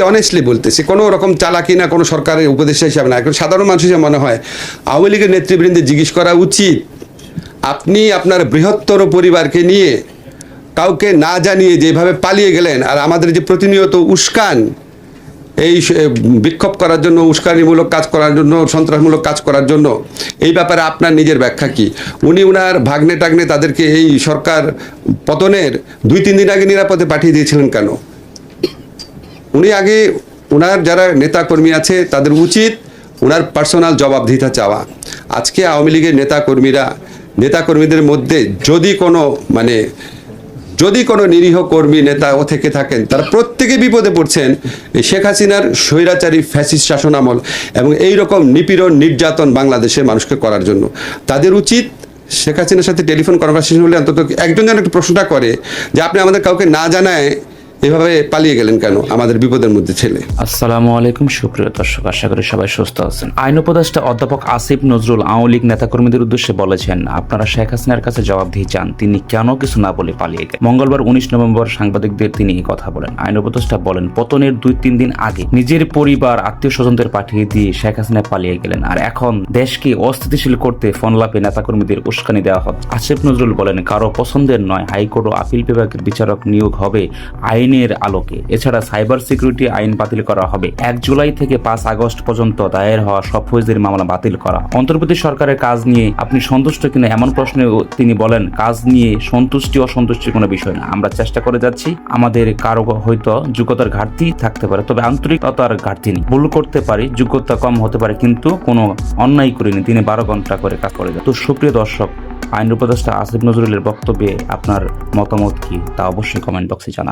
সত্যি অনেস্টলি বলতেছি, কোনো রকম চালাকি না, কোনো সরকারের উপদেষ্টা হিসাবে না। এখন সাধারণ মানুষ হিসেবে মনে হয় আওয়ামী লীগের নেতৃবৃন্দে জিজ্ঞেস করা উচিত, আপনি আপনার বৃহত্তর পরিবারকে নিয়ে কাউকে না জানিয়ে যেভাবে পালিয়ে গেলেন আর আমাদের যে প্রতিনিয়ত উস্কান, এই বিক্ষোভ করার জন্য, উস্কানিমূলক কাজ করার জন্য, সন্ত্রাসমূলক কাজ করার জন্য, এই ব্যাপারে আপনার নিজের ব্যাখ্যা কি? উনি উনার ভাগ্নে টাগ্নে তাদেরকে এই সরকার পতনের দুই তিন দিন আগে নিরাপদে পাঠিয়ে দিয়েছিলেন কেন? উনি আগে ওনার যারা নেতা কর্মী আছে, তাদের উচিত ওনার পার্সোনাল জবাবদিহিতা চাওয়া। আজকে আওয়ামী লীগের নেতা কর্মীরা নেতা কর্মীদের মধ্যে যদি কোনো মানে যদি কোনো নিরীহ কর্মী নেতা ও থেকে থাকেন, তারা প্রত্যেকে বিপদে পড়ছেন শেখ হাসিনার স্বৈরাচারী ফ্যাসিস্ট শাসনামল এবং এই রকম নিপীড়ন, নির্যাতন বাংলাদেশের মানুষকে করার জন্য। তাদের উচিত শেখ হাসিনার সাথে টেলিফোন কনভারসেশন হলে অন্তত একজন যেন একটু প্রশ্নটা করে, যে আপনি আমাদের কাউকে না জানায় এভাবে পালিয়ে গেলেন কেন? আমাদের বিপদের মধ্যে ছেলে। আসসালামু আলাইকুম, সুপ্রিয় দর্শক, আশা করি সবাই সুস্থ আছেন। আইন উপদেষ্টা অধ্যাপক আসিফ নজরুল আওয়ামী লীগ নেতাকর্মীদের উদ্দেশ্যে বলেছেন, আপনারা শেখ হাসিনার কাছে জবাবদিহি চান তিনি কেন কিছু না বলে পালিয়ে গেলেন। মঙ্গলবার উনিশ নভেম্বর সাংবাদিকদের তিনি এই কথা বলেন। আইন উপদেষ্টা বলেন, পতনের দুই তিন দিন আগে নিজের পরিবার আত্মীয় স্বজনদের পাঠিয়ে দিয়ে শেখ হাসিনা পালিয়ে গেলেন। আর এখন দেশকে অস্থিতিশীল করতে ফোনলাপে নেতাকর্মীদের উস্কানি দেওয়া হবে আসিফ নজরুল বলেন, কারও পছন্দের নয়, হাইকোর্ট ও আপিল বিভাগের বিচারক নিয়োগ হবে আইনের আলোকে। এছাড়া সাইবার সিকিউরিটি আইন বাতিল করা হবে। এক জুলাই থেকে পাঁচ আগস্ট পর্যন্ত দায়ের হওয়া সব ফৌজদারি মামলা বাতিল করা। অন্তর্বর্তী সরকারের কাজ নিয়ে আপনি সন্তুষ্ট কিনা এমন প্রশ্নে তিনি বলেন, কাজ নিয়ে সন্তুষ্টি, অসন্তুষ্টির কোনো বিষয় না। আমরা চেষ্টা করে যাচ্ছি, আমাদের কারও হয়তো যোগ্যতার ঘাটতি থাকতে পারে, তবে আন্তরিকতার ঘাটতি নেই। ভুল করতে পারি, যোগ্যতা কম হতে পারে, কিন্তু কোনো অন্যায় করিনি। তিনি বারো ঘণ্টা করে কাজ করে যান তো সুপ্রিয় দর্শক, আইন উপদেষ্টা আসিফ নজরুলের বক্তব্যে আপনার মতামত কি? তা অবশ্যই কমেন্ট বক্সে জানান।